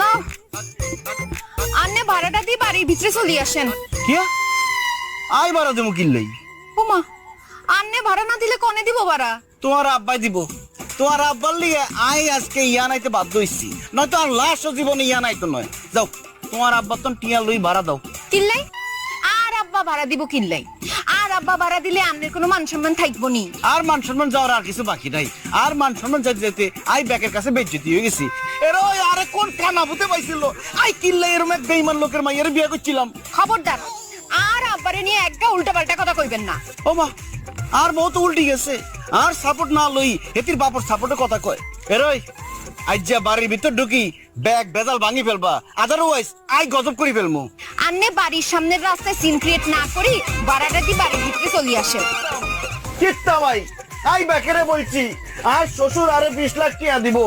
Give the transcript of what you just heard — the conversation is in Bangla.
লাও আন্নে ভাড়াটা দিয়ে বাড়ির ভিতরে চলে আসেন। কিয়া? আই বারা দেবো কিনলেই। ওমা আন্নে ভাড়া না দিলে কনে দিব ভাড়া? তোমার আব্বাই দিব। তোমার আব্বার লিগে আই আজকে ইয়া নাইতে বাধ্য হইছি। নয়তো আর লাশ জীবনে ইয়া নাইতো নয়। যাও তোমার আব্বা তো টিয়া লই ভাড়া দাও। কিনলাই? আর আব্বা ভাড়া দিব কিনলাই। আব্বা ভাড়া দিলে আমনের কোনো মান সম্মান থাকব নি। আর মান সম্মান যাওয়ার আর কিছু বাকি নাই। আর মান সম্মান যেতে যেতে আই ব্যাকের কাছে বেজ্জতি হয়ে গেছি। এর ওই আরে কোন কানা ভূতে পাইছিল? আই কিল্লা এরম এক বেইমান লোকের মাইয়ের বিয়ে করছিলাম। খবরদার আর আব্বারে নিয়ে একটা উল্টা পাল্টা কথা কইবেন না। ও মা আর বহুত উল্টি গেছে। আর সাপোর্ট না লই হেতির বাপর সাপোর্টের কথা কয়। এরই আজ্যা বাড়ির ভিতর ঢুকি ব্যাগ বেজাল ভাঙি ফেলবা। আদারওয়াইজ আই গজব করি ফেলমু। আন্নে বাড়ির সামনের রাস্তায় সিন ক্রিয়েট না করি বাড়াটা দি বাড়ির ভিতরে চলি আসে। কিত্তা ভাই আই ব্যাকেরে বলছি আর শ্বশুর আরে বিশ লাখ টিয়া দিব।